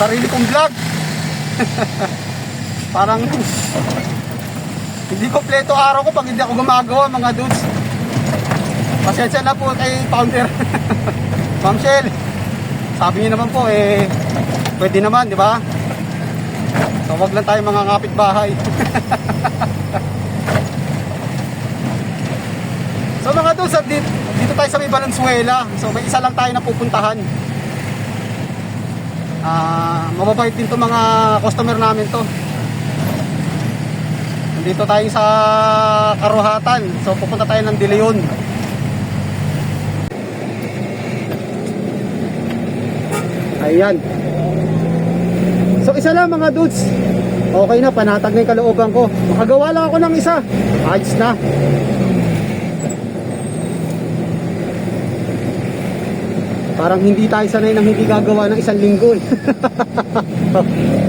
sarili kong vlog. Parang hindi kompleto araw ko pag hindi ako gumagawa mga dudes. Pasensya na po kay founder. Ma'am Shell, sabi niyo naman po eh, pwede naman, di ba? So wag lang tayo mga kapitbahay. so mga dudes, dito, dito tayo sa may Valenzuela. So may isa lang tayo na pupuntahan. Ah, mababait din to mga customer namin to. Nandito tayo sa Karuhatan. So pupunta tayo ng De Leon. Ayan. So isa lang mga dudes. Okay na, panatag na yung kalooban ko. Makagawa lang ako ng isa. Ayos na. Parang hindi tayo sanay ng hindi gagawa ng isang linggo. eh.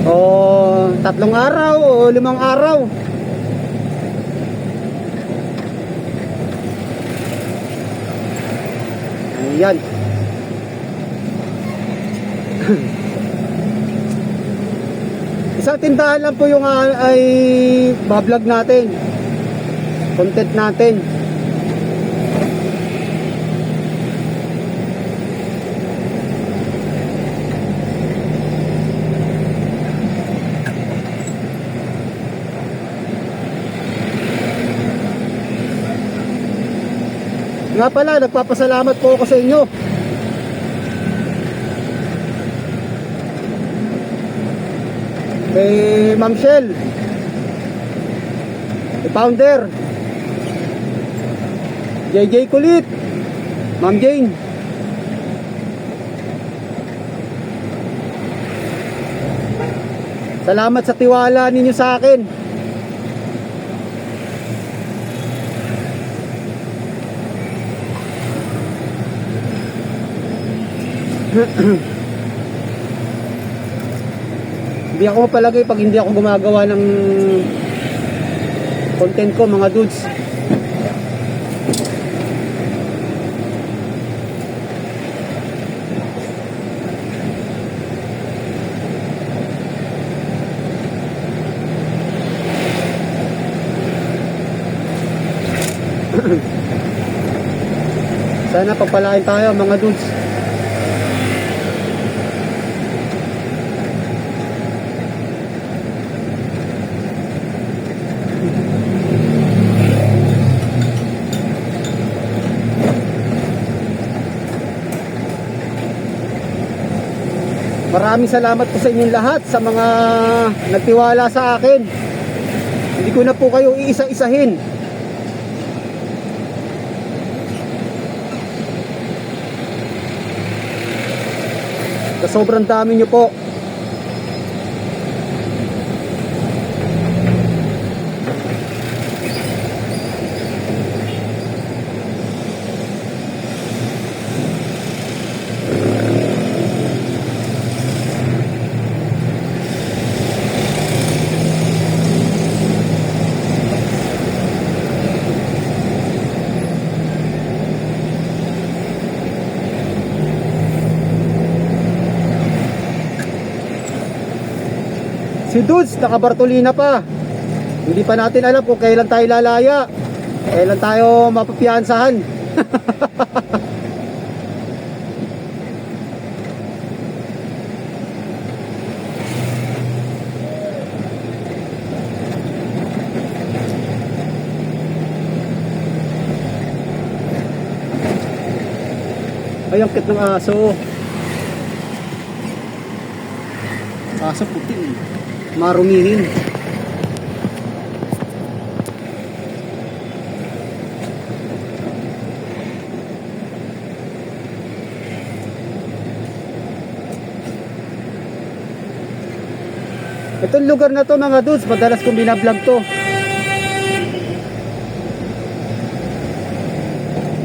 o tatlong araw o limang araw. Ayan. Isang tindahan lang po yung ah, ay bablog natin. Content natin. Nga pala, nagpapasalamat po ako sa inyo. Kay Ma'am Shell. Kay Founder. JJ Kulit. Ma'am Jane. Salamat sa tiwala ninyo sa akin. Hindi ako mapalagay pag hindi ako gumagawa ng content ko mga dudes. Sana pagpalain tayo mga dudes. Maraming salamat po sa inyong lahat sa mga nagtiwala sa akin. Hindi ko na po kayo iisa-isahin. Sa sobrang dami nyo po. Si Dudes, naka-Bartolina pa. Hindi pa natin alam kung kailan tayo lalaya. Kailan tayo mapapiyansahan. Ay, ang cute ng aso. Aso puti eh. Marumihin. Itong lugar na to mga dudes, madalas kong binablog to.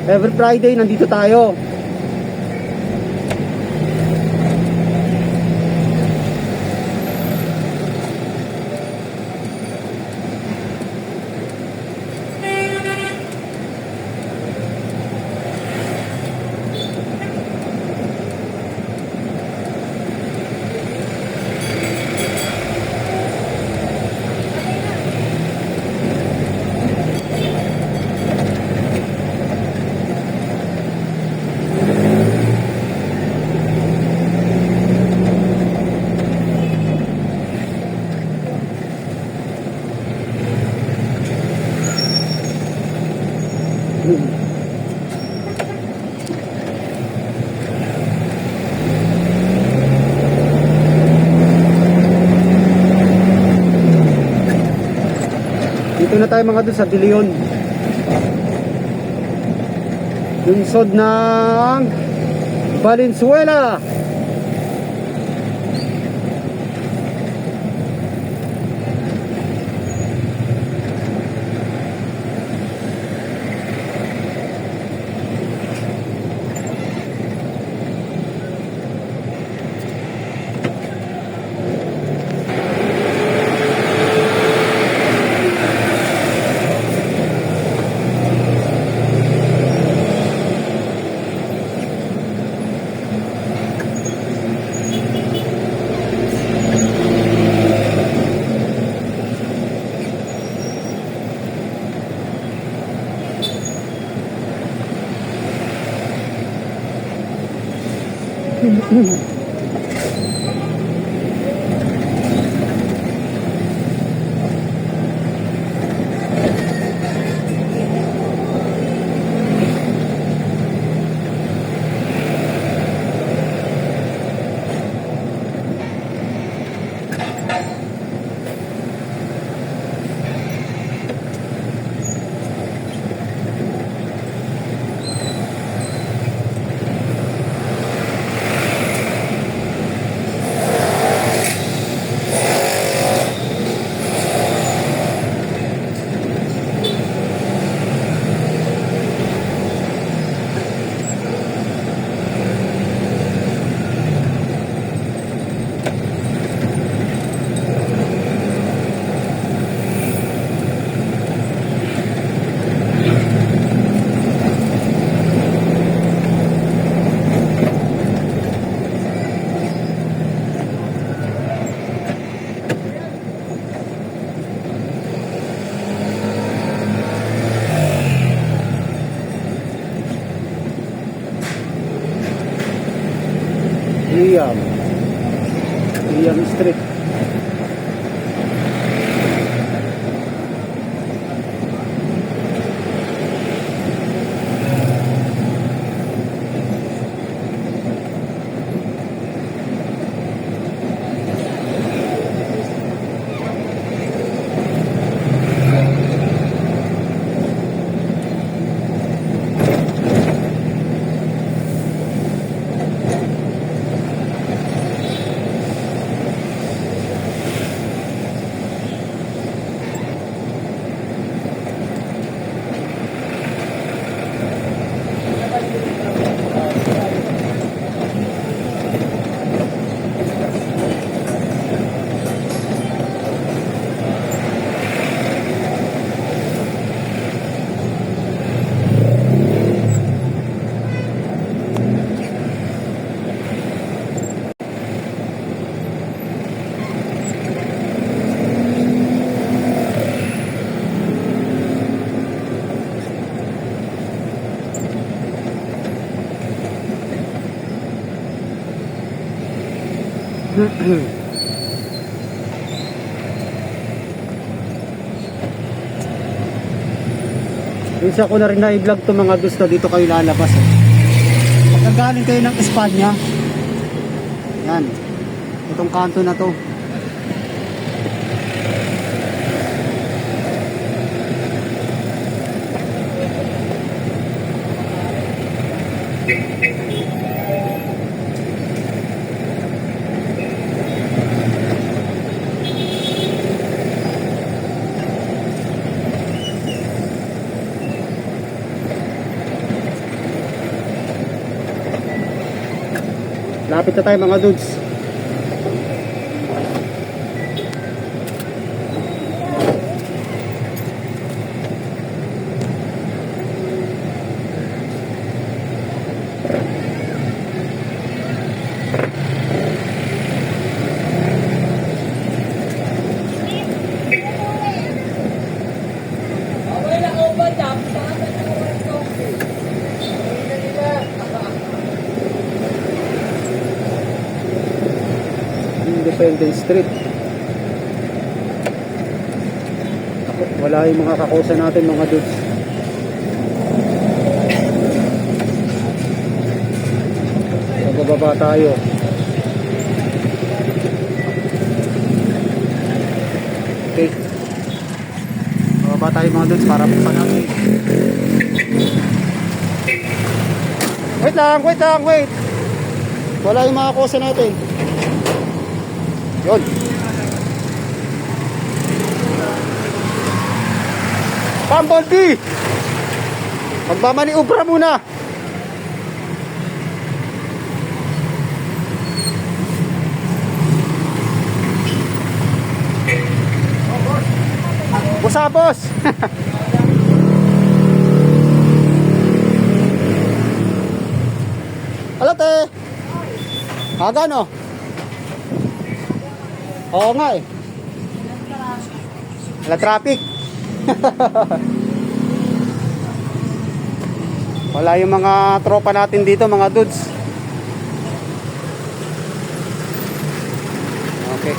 Every Friday nandito tayo. Dito na tayo mga doon sa De Leon. Lungsod ng Valenzuela. Hmm. Liam. Liam Street. Minsan ko na rin na-vlog to mga gusto dito kayo lalabas. Eh. Pagka galing kayo ng Espanya, yan, itong kanto na to. Lapit na tayo mga dudes. Independence Street. Wala yung mga kakusa natin mga dudes. Bababa tayo. Okay. Bababa Baba tayo mga dudes para natin. Wait lang, wait lang, wait. Wala yung mga kosa natin. Yun. Bumblebee! Magmamaniubra muna. Busapos! Hello, te! Oo nga eh. Wala traffic. Wala yung mga tropa natin dito, mga dudes. Okay.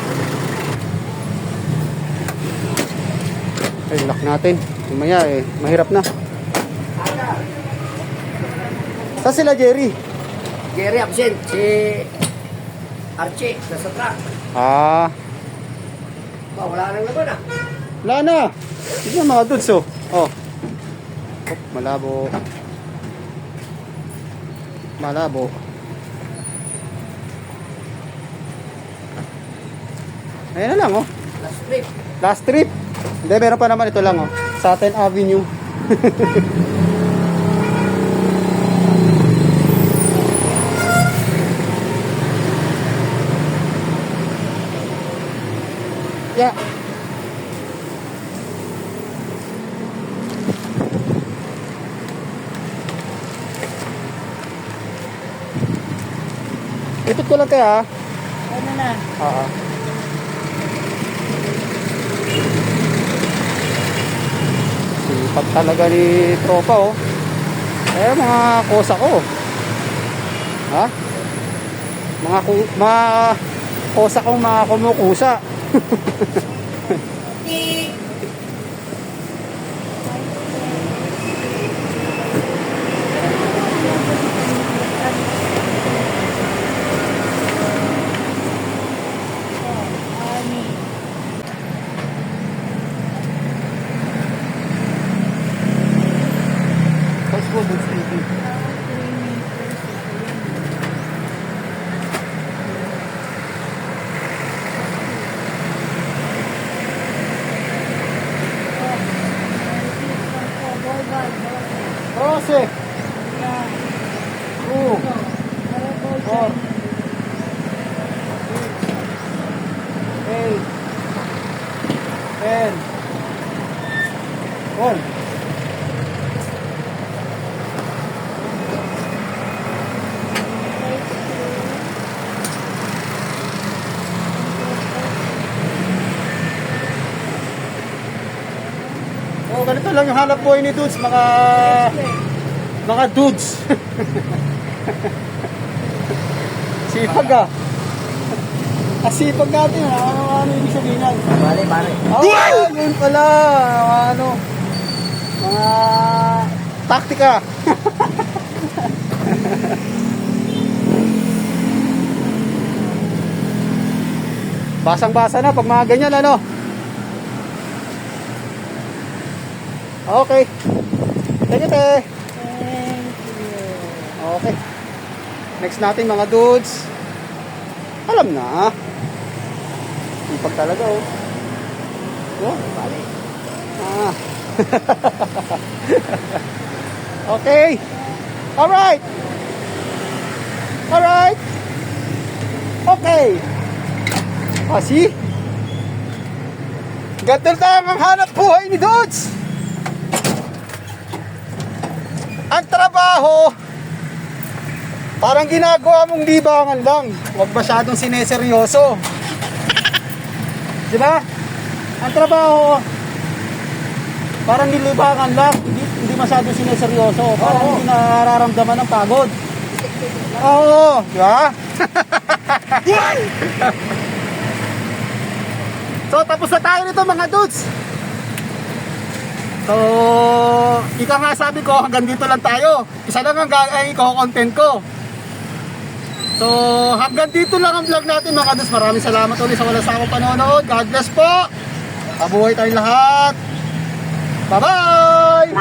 Ay, lock natin. Mamaya eh, mahirap na. Saan sila, Jerry? Jerry absent. Si Archie, nasa truck. Ah, Ba, wala nang laban ah. wala na. Tignan mga dudes, oh. Oh. Oh, malabo. Malabo. Ayan na lang, oh. Last trip. Last trip. Hindi, meron pa naman ito lang, oh. Satin Avenue. Lang kaya, Ano na? Oo. Sipag talaga ni tropa oh. Eh mga kosa ko. Ha? Mga ku mga kosa kong mga kumukusa. lang yung hanap buhay ni dudes, mga mga dudes. Sipag ah. Kasipag natin, ah. ano, ano ibig sabihin yan? Bale, bale. Oh, yun pala, ano, mga taktika. Basang-basa na pag mga ganyan, ano? Okay. Thank you, te. Okay. Next natin mga dudes. Alam na. Ipag talaga oh. Oh, Bale. ah. okay. All right. All right. Okay. Ah, see? Ganito lang ang hanap buhay ni Dudes. Ang trabaho, parang ginagawa mong libangan lang. Huwag masyadong sineseryoso. Di ba? Ang trabaho, parang nilibangan lang. Hindi, hindi masyadong sineseryoso. Parang Oo. hindi nararamdaman ng pagod. Oo, di ba? so, tapos na tayo nito mga dudes. So, ika nga sabi ko, hanggang dito lang tayo. Isa lang ang ga- ay, content ko. So, hanggang dito lang ang vlog natin mga dudes. Maraming salamat ulit sa walang sakong panonood. God bless po. Mabuhay tayong lahat. Bye-bye!